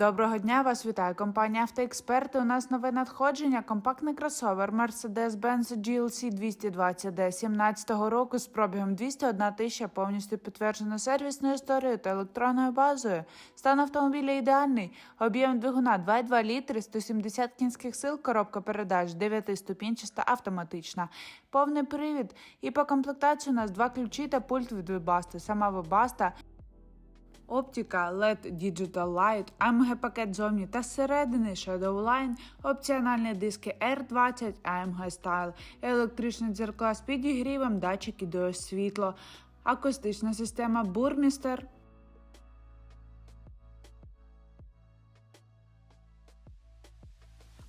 Доброго дня, вас вітає компанія Автоексперти. У нас нове надходження. Компактний кросовер Mercedes-Benz GLC 220D 2017 року з пробігом 201 тисяча, повністю підтверджено сервісною історією та електронною базою. Стан автомобіля ідеальний. Об'єм двигуна 2,2 літри, 170 кінських сил, коробка передач 9-ступінчаста автоматична. Повний привід. І по комплектації у нас два ключі та пульт від Webasto. Сама Webasto Оптика LED Digital Light, AMG пакет зовні та зсередини Shadow Line, опціональні диски R20, AMG Style, електричні дзеркала з підігрівом, датчики до світло, акустична система Burmester,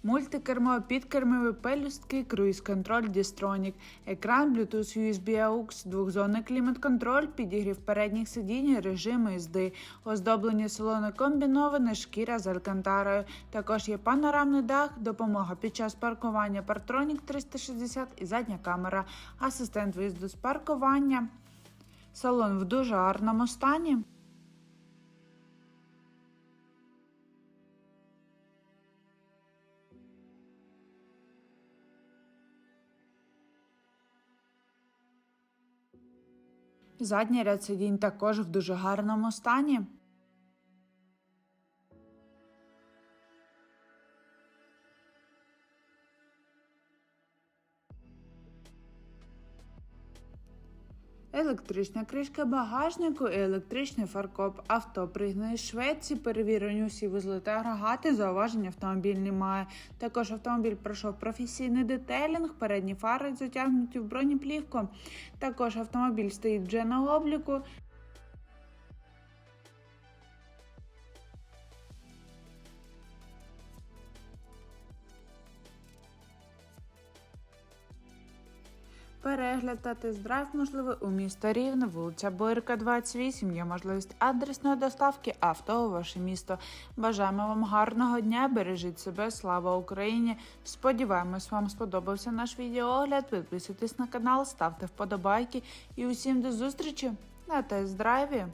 Мультикермо, підкермові пелюстки, круїз-контроль, дістронік, екран, Bluetooth, USB AUX, двохзонний клімат-контроль, підігрів передніх сидінь, режим їзди, оздоблення салону комбіноване, шкіра з алькантарою. Також є панорамний дах, допомога під час паркування, партронік 360 і задня камера, асистент виїзду з паркування. Салон в дуже гарному стані. Задній ряд сидінь також в дуже гарному стані. Електрична кришка багажнику і електричний фаркоп авто пригнаний з Швеції, перевірені усі вузли та агрегати, зауважень автомобіль немає. Також автомобіль пройшов професійний детейлінг, передні фари затягнуті в бронеплівку. Також автомобіль стоїть вже на обліку. Перегляд та тест-драйв можливий у місто Рівне, вулиця Бойрка, 28. Є можливість адресної доставки авто у ваше місто. Бажаємо вам гарного дня, бережіть себе, слава Україні! Сподіваємось, вам сподобався наш відеоогляд. Підписуйтесь на канал, ставте вподобайки і усім до зустрічі на тест-драйві!